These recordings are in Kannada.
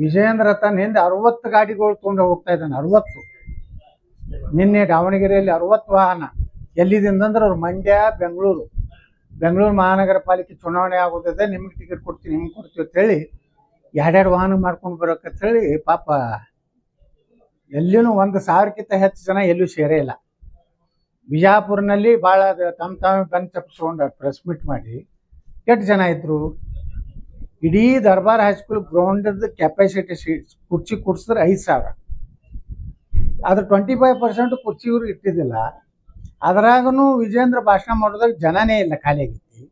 ವಿಜಯೇಂದ್ರ ತನ್ನ ಹಿಂದೆ ಅರವತ್ತು ಗಾಡಿಗಳು ತೊಗೊಂಡು ಹೋಗ್ತಾ ಇದ್ದಾನೆ, ಅರವತ್ತು. ನಿನ್ನೆ ದಾವಣಗೆರೆಯಲ್ಲಿ ಅರವತ್ತು ವಾಹನ. ಎಲ್ಲಿದಿಂದಂದ್ರೆ ಅವ್ರು ಮಂಡ್ಯ, ಬೆಂಗಳೂರು. ಬೆಂಗಳೂರು ಮಹಾನಗರ ಪಾಲಿಕೆ ಚುನಾವಣೆ ಆಗೋದಿದೆ ನಿಮ್ಗೆ ಟಿಕೆಟ್ ಕೊಡ್ತೀನಿ ನಿಮ್ಗೆ ಕೊಡ್ತೀವಿ ಅಂತೇಳಿ ಎರಡೆರಡು ವಾಹನ ಮಾಡ್ಕೊಂಡು ಬರೋಕಂತ ಹೇಳಿ ಪಾಪ ಎಲ್ಲಿನೂ ಒಂದು ಸಾವಿರಕ್ಕಿಂತ ಹೆಚ್ಚು ಜನ ಎಲ್ಲೂ ಸೇರೇ ಇಲ್ಲ. ಬಿಜಾಪುರ್ನಲ್ಲಿ ಭಾಳ ತಮ್ಮ ತಾವೇ ಬೆನ್ ತಪ್ಪಿಸ್ಕೊಂಡು ಪ್ರೆಸ್ ಮೀಟ್ ಮಾಡಿ. ಎಷ್ಟು ಜನ ಇದ್ರು? ಇಡೀ ದರ್ಬಾರ್ ಹೈಸ್ಕೂಲ್ ಗ್ರೌಂಡದ ಕೆಪಾಸಿಟಿ ಸೀಟ್ಸ್ ಕುರ್ಚಿ ಕುಡ್ಸಿದ್ರೆ ಐದು ಸಾವಿರ. ಅದ್ರ ಟ್ವೆಂಟಿ ಫೈವ್ ಪರ್ಸೆಂಟ್ ಕುರ್ಚಿ ಇವ್ರಿಗೆ ಇಟ್ಟಿದ್ದಿಲ್ಲ. ಅದ್ರಾಗೂ ವಿಜೇಂದ್ರ ಭಾಷಣ ಮಾಡೋದಾಗ ಜನನೇ ಇಲ್ಲ ಖಾಲಿ ಆಗೈತಿ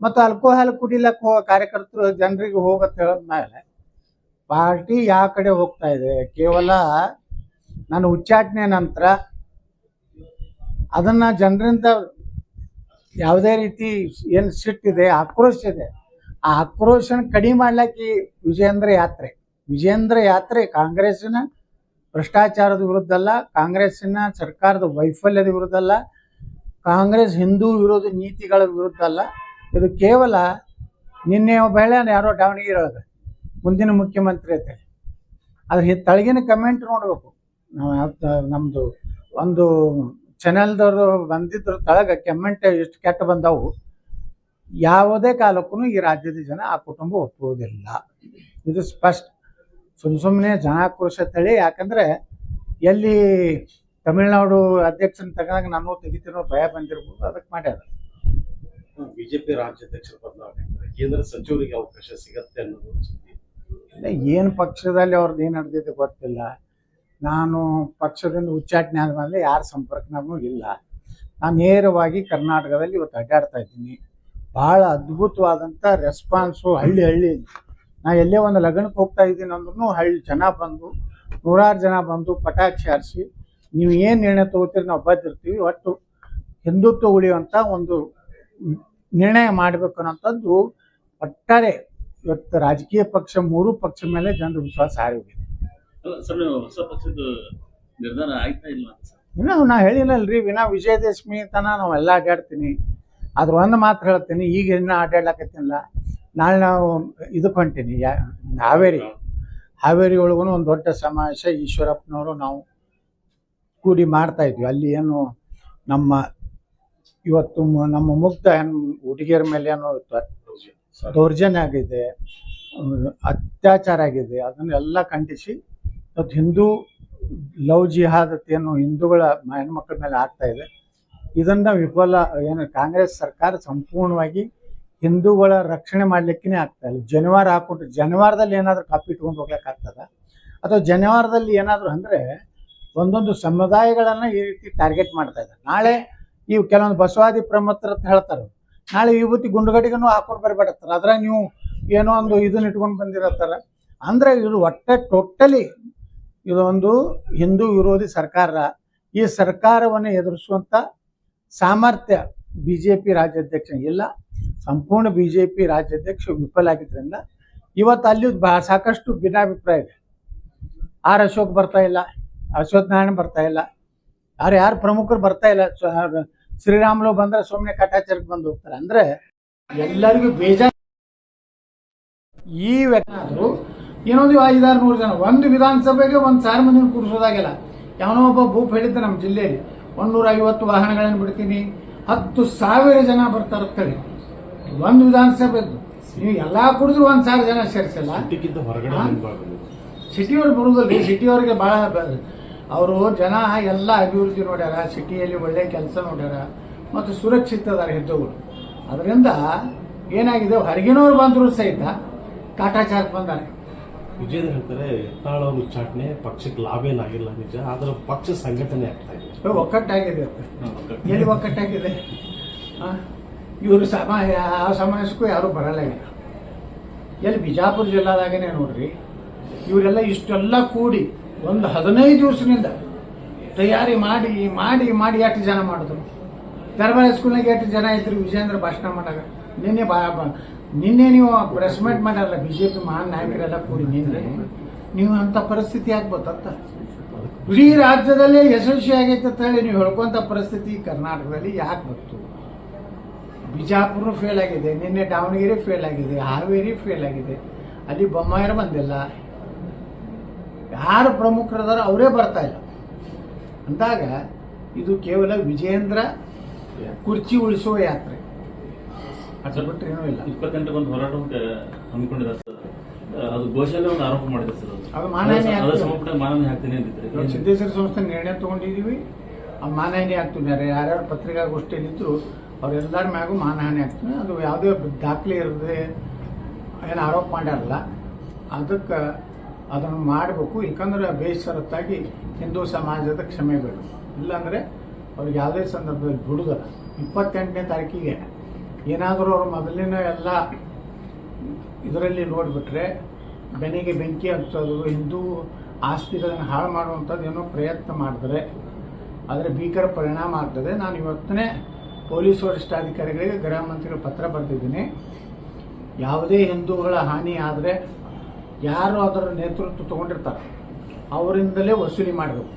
ಮತ್ತು ಅಲ್ಕೋಹಾಲ್ ಕುಡಿಲಕ್ಕೆ ಹೋಗೋ ಕಾರ್ಯಕರ್ತರು ಜನರಿಗೆ ಹೋಗತ್ತೆ ಹೇಳಿದ್ಮೇಲೆ ಪಾರ್ಟಿ ಯಾವ ಕಡೆ ಹೋಗ್ತಾ ಇದೆ? ಕೇವಲ ನನ್ನ ಉಚ್ಚಾಟನೆ ನಂತರ ಅದನ್ನು ಜನರಿಂದ ಯಾವುದೇ ರೀತಿ ಏನು ಸಿಟ್ಟಿದೆ ಆಕ್ರೋಶ ಇದೆ. ಆ ಆಕ್ರೋಶನ ಕಡಿಮೆ ಮಾಡ್ಲಿಕ್ಕೆ ವಿಜಯೇಂದ್ರ ಯಾತ್ರೆ. ವಿಜೇಂದ್ರ ಯಾತ್ರೆ ಕಾಂಗ್ರೆಸ್ಸಿನ ಭ್ರಷ್ಟಾಚಾರದ ವಿರುದ್ಧ ಅಲ್ಲ, ಕಾಂಗ್ರೆಸ್ಸಿನ ಸರ್ಕಾರದ ವೈಫಲ್ಯದ ವಿರುದ್ಧ ಅಲ್ಲ, ಕಾಂಗ್ರೆಸ್ ಹಿಂದೂ ವಿರೋಧಿ ನೀತಿಗಳ ವಿರುದ್ಧ ಅಲ್ಲ. ಇದು ಕೇವಲ ನಿನ್ನೆ ಹೇಳ್ಯಾನ, ಯಾರೋ ದಾವಣಗೆರೆ ಒಳಗೆ, ಮುಂದಿನ ಮುಖ್ಯಮಂತ್ರಿ ಅಂತ ಅದ್ರ ತಳಗಿನ ಕಮೆಂಟ್ ನೋಡ್ಬೇಕು. ನಮ್ದು ಒಂದು ಚಾನೆಲ್ದವರು ಬಂದಿದ್ರ ತಳಗ ಕಮೆಂಟ್ ಎಷ್ಟು ಕೆಟ್ಟ ಬಂದವು. ಯಾವುದೇ ಕಾಲಕ್ಕೂ ಈ ರಾಜ್ಯದ ಜನ ಆ ಕುಟುಂಬ ಒಪ್ಪುವುದಿಲ್ಲ. ಇದು ಸ್ಪಷ್ಟ. ಸುಮ್ ಸುಮ್ಮನೆ ಜನಾಕ್ರೋಶ ತಳಿ ಯಾಕಂದ್ರೆ ಎಲ್ಲಿ ತಮಿಳುನಾಡು ಅಧ್ಯಕ್ಷನ ತಗೊಂಡಾಗ ನಾನು ತೆಗಿತೀನೋ ಭಯ ಬಂದಿರ್ಬೋದು ಅದಕ್ಕೆ ಮಾಡ್ಯಾರ. ಬಿಜೆಪಿ ರಾಜ್ಯಾಧ್ಯಕ್ಷರ ಬದಲಾವಣೆ. ಕೇಂದ್ರ ಸಚಿವರಿಗೆ ಅವಕಾಶ ಸಿಗತ್ತೆ ಅನ್ನೋದು ಇಲ್ಲ ಏನು ಪಕ್ಷದಲ್ಲಿ ಅವ್ರದ್ದು ಏನು ನಡೆದಿದೆ ಗೊತ್ತಿಲ್ಲ. ನಾನು ಪಕ್ಷದಿಂದ ಉಚ್ಚಾಟನೆ ಆದ್ಮೇಲೆ ಯಾರ ಸಂಪರ್ಕನಾಗೂ ಇಲ್ಲ. ನಾನು ನೇರವಾಗಿ ಕರ್ನಾಟಕದಲ್ಲಿ ಇವತ್ತು ಅಡ್ಡಾಡ್ತಾ ಇದ್ದೀನಿ. ಭಾಳ ಅದ್ಭುತವಾದಂಥ ರೆಸ್ಪಾನ್ಸು ಹಳ್ಳಿ ಹಳ್ಳಿ. ನಾ ಎಲ್ಲೇ ಒಂದು ಲಗ್ನಕ್ಕೆ ಹೋಗ್ತಾ ಇದ್ದೀನಿ ಅಂದ್ರೂ ಹಳ್ಳಿ ಜನ ಬಂದು ನೂರಾರು ಜನ ಬಂದು ಪಟಾಕಿ ಹಾರಿಸಿ ನೀವು ಏನು ನಿರ್ಣಯ ತಗೋತೀರಿ ನಾವು ಬದ್ದಿರ್ತೀವಿ ಒಟ್ಟು ಹಿಂದುತ್ವ ಉಳಿಯುವಂಥ ಒಂದು ನಿರ್ಣಯ ಮಾಡಬೇಕು ಅನ್ನೋಂಥದ್ದು ಒಟ್ಟಾರೆ ಇವತ್ತು ರಾಜಕೀಯ ಪಕ್ಷ ಮೂರು ಪಕ್ಷ ಮೇಲೆ ಜನರ ವಿಶ್ವಾಸ ಹಾರಿ ಹೋಗಿದೆ ಇನ್ನು ನಾ ಹೇಳಿಲ್ಲಲ್ರಿ ವಿನಾ ವಿಜಯದಶಮಿ ತನ ನಾವೆಲ್ಲ ಅಡ್ಡಾಡ್ತೀನಿ ಅದ್ರ ಒಂದು ಮಾತು ಹೇಳ್ತೀನಿ, ಈಗ ಇನ್ನ ಆಟಾಡ್ಲಕತ್ತಿಲ್ಲ ನಾಳೆ ನಾವು ಇದಕ್ಕೆ ಹೊಂಟೀನಿ ಯಾ, ಹಾವೇರಿ. ಹಾವೇರಿ ಒಳಗೂ ಒಂದು ದೊಡ್ಡ ಸಮಾವೇಶ, ಈಶ್ವರಪ್ಪನವರು ನಾವು ಕೂಡಿ ಮಾಡ್ತಾ ಇದ್ವಿ. ಅಲ್ಲಿ ಏನು ನಮ್ಮ ಇವತ್ತು ನಮ್ಮ ಹೆಣ್ ಹುಡುಗಿಯರ ಮೇಲೆ ಏನೋ ದೌರ್ಜನ್ಯ ಆಗಿದೆ, ಅತ್ಯಾಚಾರ ಆಗಿದೆ ಅದನ್ನೆಲ್ಲ ಖಂಡಿಸಿ ಇವತ್ತು ಹಿಂದೂ ಲವ್ ಜಿಹಾದ್ ಅಂತ ಏನು ಹಿಂದೂಗಳ ಹೆಣ್ಮಕ್ಳ ಮೇಲೆ ಆಗ್ತಾ ಇದೆ. ಇದನ್ನ ವಿಫಲ, ಏನು, ಕಾಂಗ್ರೆಸ್ ಸರ್ಕಾರ ಸಂಪೂರ್ಣವಾಗಿ ಹಿಂದೂಗಳ ರಕ್ಷಣೆ ಮಾಡ್ಲಿಕ್ಕೆ ಆಗ್ತಾ ಇಲ್ಲ. ಜನಿವಾರ ಹಾಕ್ಬಿಟ್ಟು, ಜನಿವಾರದಲ್ಲಿ ಏನಾದರೂ ಕಾಪಿ ಇಟ್ಕೊಂಡು ಹೋಗ್ಲಿಕ್ಕೆ ಆಗ್ತದ? ಅಥವಾ ಜನಿವಾರದಲ್ಲಿ ಏನಾದರೂ ಅಂದರೆ ಒಂದೊಂದು ಸಮುದಾಯಗಳನ್ನ ಈ ರೀತಿ ಟಾರ್ಗೆಟ್ ಮಾಡ್ತಾ ಇದ್ದಾರೆ. ನಾಳೆ ಇವು ಕೆಲವೊಂದು ಬಸವಾದಿ ಪ್ರಮತ್ರ ಅಂತ ಹೇಳ್ತಾರೆ. ನಾಳೆ ವಿಭೂತಿ ಗುಂಡುಗಡಿಗೂ ಹಾಕೊಂಡು ಬರಬೇಡತ್ತಾರ. ಅದ್ರಾಗ ನೀವು ಏನೋ ಒಂದು ಇದನ್ನ ಇಟ್ಕೊಂಡು ಬಂದಿರತ್ತಾರ. ಅಂದ್ರೆ ಇದು ಒಟ್ಟೆ ಟೋಟಲಿ ಇದೊಂದು ಹಿಂದೂ ವಿರೋಧಿ ಸರ್ಕಾರ. ಈ ಸರ್ಕಾರವನ್ನು ಎದುರಿಸುವಂತ ಸಾಮರ್ಥ್ಯ ಬಿ ಜೆ ಪಿ ರಾಜ್ಯಾಧ್ಯಕ್ಷ ಇಲ್ಲ. ಸಂಪೂರ್ಣ ಬಿ ಜೆ ಪಿ ರಾಜ್ಯಾಧ್ಯಕ್ಷ ವಿಫಲ ಆಗಿದ್ರಿಂದ ಇವತ್ತು ಅಲ್ಲಿ ಸಾಕಷ್ಟು ಭಿನ್ನಾಭಿಪ್ರಾಯ ಇದೆ. ಆರ್ ಅಶೋಕ್ ಬರ್ತಾ ಇಲ್ಲ, ಅಶ್ವಥ್ ನಾರಾಯಣ ಬರ್ತಾ ಇಲ್ಲ. ಯಾರು ಯಾರು ಪ್ರಮುಖರು ಬರ್ತಾ ಇಲ್ಲ. ಶ್ರೀರಾಮ್ ಶ್ರೀರಾಮುಲು ಬಂದ್ರೆ ಸುಮ್ಮನೆ ಕಟಾಚಾರಕ್ಕೆ ಬಂದು ಹೋಗ್ತಾರೆ. ಅಂದ್ರೆ ಎಲ್ಲರಿಗೂ ಬೇಜಾರು. ಈ ವ್ಯಕ್ತಿ ಏನೊಂದು ಐದಾರು ನೂರು ಜನ, ಒಂದು ವಿಧಾನಸಭೆಗೆ ಒಂದು ಸಾರ್ ಮಂದಿನ ಕೂರಿಸೋದಾಗಿಲ್ಲ. ಯಾವನೋ ಒಬ್ಬ ಭೂಪ್ ಹೇಳಿದ್ದ ನಮ್ಮ ಜಿಲ್ಲೆಯಲ್ಲಿ. ಒಂದೂರ ಐವತ್ತು ವಾಹನಗಳನ್ನು ಬಿಡ್ತೀನಿ. ಹತ್ತು ಸಾವಿರ ಜನ ಬರ್ತಾರೆ ಅಂತೇಳಿ. ಒಂದು ವಿಧಾನಸಭೆದ್ದು ನೀವು ಎಲ್ಲಾ ಕುಡಿದ್ರು ಒಂದು ಸಾವಿರ ಜನ ಸೇರಿಸಲ್ಲ. ಸಿಟಿಯವ್ರು ಬರುವುದಲ್ಲ ಸಿಟಿಯವ್ರಿಗೆ ಭಾಳ ಅವರು ಜನ ಎಲ್ಲ ಅಭಿವೃದ್ಧಿ ನೋಡ್ಯಾರ. ಸಿಟಿಯಲ್ಲಿ ಒಳ್ಳೆ ಕೆಲಸ ನೋಡ್ಯಾರ. ಮತ್ತು ಸುರಕ್ಷಿತ ಅದಾರ ಹೆದ್ದವರು ಅದರಿಂದ ಏನಾಗಿದೆ? ಹೊರಗಿನವ್ರು ಬಂದರೂ ಸಹಿತ ಕಾಟಾಚಾರಕ್ಕೆ ಬಂದಾರೆ. ವಿಜೇಂದ್ರ ಹೇಳ್ತಾರೆ ಹೆತ್ತಾಳ ಉಚ್ಚಾಟನೆ ಪಕ್ಷಕ್ಕೆ ಲಾಭ ಏನಾಗಿಲ್ಲ ನಿಜ ಆದ್ರೆ ಪಕ್ಷ ಸಂಘಟನೆ ಆಗ್ತಾ ಇದೆ ಇವಾಗ ಒಕ್ಕಟ್ಟಾಗಿದೆ. ಎಲ್ಲಿ ಒಕ್ಕಟ್ಟಾಗಿದೆ? ಇವರು ಸಮಾಜ ಆ ಸಮಾಜಕ್ಕೂ ಯಾರೂ ಬರಲ್ಲ ಎಲ್ಲಿ ಬಿಜಾಪುರ ಜಿಲ್ಲಾದಾಗನೇ ನೋಡ್ರಿ ಇವರೆಲ್ಲ ಇಷ್ಟೆಲ್ಲ ಕೂಡಿ ಒಂದು ಹದಿನೈದು ದಿವಸದಿಂದ ತಯಾರಿ ಮಾಡಿ ಮಾಡಿ ಮಾಡಿ ಎಷ್ಟು ಜನ ಮಾಡಿದ್ರು? ದರ್ಬಾರ್ ಸ್ಕೂಲ್ನಾಗ ಎಷ್ಟು ಜನ ಇದ್ರು? ವಿಜೇಂದ್ರ ಭಾಷಣ ಮಾಡಾಗ ನಿನ್ನೆ ಬಾ ಬಾ- ನಿನ್ನೆ ನೀವು ಪ್ರೆಸ್ ಮೀಟ್ ಮಾಡಲ್ಲ ಬಿ ಜೆ ಪಿ ಮಹಾನ್ ನಾಯಕರೆಲ್ಲ ಕೂಡಿ ನಿನ್ನೆ? ನೀವು ಅಂಥ ಪರಿಸ್ಥಿತಿ ಆಗ್ಬೋದಂತ? ಇಡೀ ರಾಜ್ಯದಲ್ಲೇ ಯಶಸ್ವಿ ಆಗೈತೆ ಅಂತ ಹೇಳಿ ನೀವು ಹೇಳ್ಕೊಂತ ಪರಿಸ್ಥಿತಿ ಕರ್ನಾಟಕದಲ್ಲಿ ಯಾಕೆ ಬಂತು? ಬಿಜಾಪುರ ಫೇಲ್ ಆಗಿದೆ, ನಿನ್ನೆ ದಾವಣಗೆರೆ ಫೇಲ್ ಆಗಿದೆ, ಹಾವೇರಿ ಫೇಲ್ ಆಗಿದೆ. ಅಲ್ಲಿ ಬೊಮ್ಮಾಯರು ಬಂದಿಲ್ಲ. ಯಾರು ಪ್ರಮುಖರದಾರ ಅವರೇ ಬರ್ತಾ ಇಲ್ಲ. ಅಂದಾಗ ಇದು ಕೇವಲ ವಿಜೇಂದ್ರ ಕುರ್ಚಿ ಉಳಿಸುವ ಯಾತ್ರೆ. ಅದು ಬಿಟ್ಟರೆ ಏನೂ ಇಲ್ಲ. ಇಪ್ಪತ್ತೆಂಟು ಬಂದು ಹೋರಾಟ ಹಮ್ಮಿಕೊಂಡಿದ್ದಾರೆ ಅದು ಘೋಷಣೆ ಒಂದು ಆರೋಪ ಮಾಡಿದೆ ಸರ್ ಅದು. ಅದು ಮಾನಹಾನಿ ಅದು ಆಗ್ತದೆ. ಸಂಪುಟ ಮಾನಹಾನಿ ಹಾಕ್ತೀನಿ ಅಂತಿದ್ರೆ ಇವಾಗ ಸಿದ್ದೇಶ್ವರ ಸಂಸ್ಥೆ ನಿರ್ಣಯ ತಗೊಂಡಿದೀವಿ ಆ ಮಾನಹಾನಿ ಆಗ್ತಿದ್ದಾರೆ ಯಾರ್ಯಾರು ಪತ್ರಿಕಾಗೋಷ್ಠಿಯಲ್ಲಿದ್ರು ಅವರೆಲ್ಲರ ಮ್ಯಾಗೂ ಮಾನಹಾನಿ ಆಗ್ತದೆ. ಅದು ಯಾವುದೇ ದಾಖಲೆ ಇರದೆ ಏನು ಆರೋಪ ಮಾಡ್ಯಾರಲ್ಲ ಅದಕ್ಕೆ ಅದನ್ನು ಮಾಡಬೇಕು. ಯಾಕಂದ್ರೆ ಬೇಸರತ್ತಾಗಿ ಹಿಂದೂ ಸಮಾಜದ ಕ್ಷಮೆ ಬೇಡು. ಇಲ್ಲಾಂದರೆ ಅವ್ರಿಗೆ ಯಾವುದೇ ಸಂದರ್ಭದಲ್ಲಿ ಬಿಡುದಲ್ಲ ಇಪ್ಪತ್ತೆಂಟನೇ ತಾರೀಕಿಗೆ ಏನಾದರೂ ಅವ್ರು ಮೊದಲಿನ ಎಲ್ಲ ಇದರಲ್ಲಿ ನೋಡಿಬಿಟ್ರೆ ಬೆನೆಗೆ ಬೆಂಕಿ ಹಚ್ಚೋದು ಹಿಂದೂ ಆಸ್ತಿಗಳನ್ನು ಹಾಳು ಮಾಡುವಂಥದ್ದು ಏನೋ ಪ್ರಯತ್ನ ಮಾಡಿದ್ರೆ ಅದರ ಭೀಕರ ಪರಿಣಾಮ ಆಗ್ತದೆ. ನಾನು ಇವತ್ತನೇ ಪೊಲೀಸ್ ವರಿಷ್ಠಾಧಿಕಾರಿಗಳಿಗೆ ಗೃಹ ಮಂತ್ರಿಗಳು ಪತ್ರ ಬರೆದಿದ್ದೀನಿ. ಯಾವುದೇ ಹಿಂದೂಗಳ ಹಾನಿ ಆದರೆ ಯಾರು ಅದರ ನೇತೃತ್ವ ತೊಗೊಂಡಿರ್ತಾರೆ, ಅವರಿಂದಲೇ ವಸೂಲಿ ಮಾಡಬೇಕು.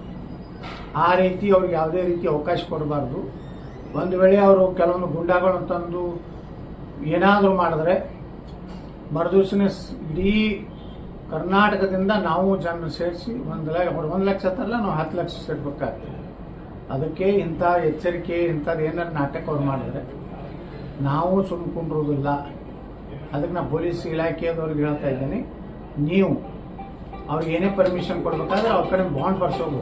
ಆ ರೀತಿ ಅವ್ರಿಗೆ ಯಾವುದೇ ರೀತಿ ಅವಕಾಶ ಕೊಡಬಾರ್ದು. ಒಂದು ವೇಳೆ ಅವರು ಕೆಲವೊಂದು ಗುಂಡಾಗಳನ್ನು ತಂದು ಏನಾದರೂ ಮಾಡಿದ್ರೆ ಮರುದಿವ್ಸನೇ ಇಡೀ ಕರ್ನಾಟಕದಿಂದ ನಾವು ಜನರು ಸೇರಿಸಿ ಒಂದು ಲಕ್ಷ ಒಂದು ಲಕ್ಷ ಹತ್ತಲ್ಲ ನಾವು ಹತ್ತು ಲಕ್ಷ ಸೇರ್ಬೇಕಾಗ್ತದೆ. ಅದಕ್ಕೆ ಇಂಥ ಎಚ್ಚರಿಕೆ ಇಂಥದ್ದು ಏನಾರು ನಾಟಕ ಅವ್ರು ಮಾಡಿದ್ರೆ, ನಾವು ಸುಮ್ಕೊಂಡಿರೋದಿಲ್ಲ ಅದಕ್ಕೆ ನಾನು ಪೊಲೀಸ್ ಇಲಾಖೆಯವ್ರಿಗೆ ಹೇಳ್ತಾ ಇದ್ದೀನಿ. ನೀವು ಅವ್ರಿಗೆ ಏನೇ ಪರ್ಮಿಷನ್ ಕೊಡಬೇಕಾದ್ರೆ ಅವ್ರ ಕಡೆ ಬಾಂಡ್ ಬರ್ಸೋದು.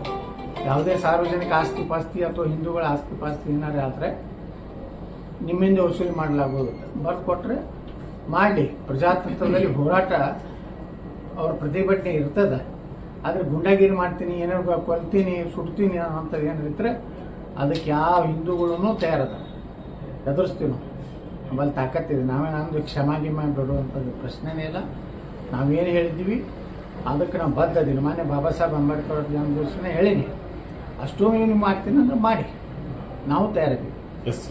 ಯಾವುದೇ ಸಾರ್ವಜನಿಕ ಆಸ್ತಿ ಪಾಸ್ತಿ ಅಥವಾ ಹಿಂದೂಗಳ ಆಸ್ತಿ ಪಾಸ್ತಿ ಏನಾದ್ರೆ ಆದರೆ ನಿಮ್ಮಿಂದ ವಸೂಲಿ ಮಾಡಲಾಗೋದು ಬರ್ದು ಕೊಟ್ಟರೆ ಮಾಡಲಿ ಪ್ರಜಾತಂತ್ರದಲ್ಲಿ ಹೋರಾಟ, ಅವ್ರ ಪ್ರತಿಭಟನೆ ಇರ್ತದೆ. ಆದರೆ ಗುಂಡಾಗಿರಿ ಮಾಡ್ತೀನಿ ಏನಾರು ಕೊಲ್ತೀನಿ, ಸುಡ್ತೀನಿ ಅಂತ ಏನಿದ್ರೆ ಅದಕ್ಕೆ ಯಾವ ಹಿಂದೂಗಳೂ ತಯಾರದ ಎದುರಿಸ್ತೀವಿ ನಾವು. ನಮ್ಮಲ್ಲಿ ತಾಕತ್ತಿದೆ. ನಾವೇ ನಾನು ಕ್ಷಮಾ ಗಿಮ ಬಿಡುವಂಥದ್ದು ಪ್ರಶ್ನೆನೇ ಇಲ್ಲ. ನಾವೇನು ಹೇಳಿದ್ದೀವಿ? ಅದಕ್ಕೆ ನಾವು ಬದ್ಧದಿಲ್ಲ ಮಾನ್ಯ ಬಾಬಾ ಸಾಹೇಬ್ ಅಂಬೇಡ್ಕರ್ ಅವ್ರ ಜನ್ಮದಿವಸನೇ ಹೇಳೀನಿ. ಅಷ್ಟು ಏನು ಮಾಡ್ತೀನಿ ಅಂದ್ರೆ ಮಾಡಿ. ನಾವು ತಯಾರಿದ್ದೀವಿ. ಎಸ್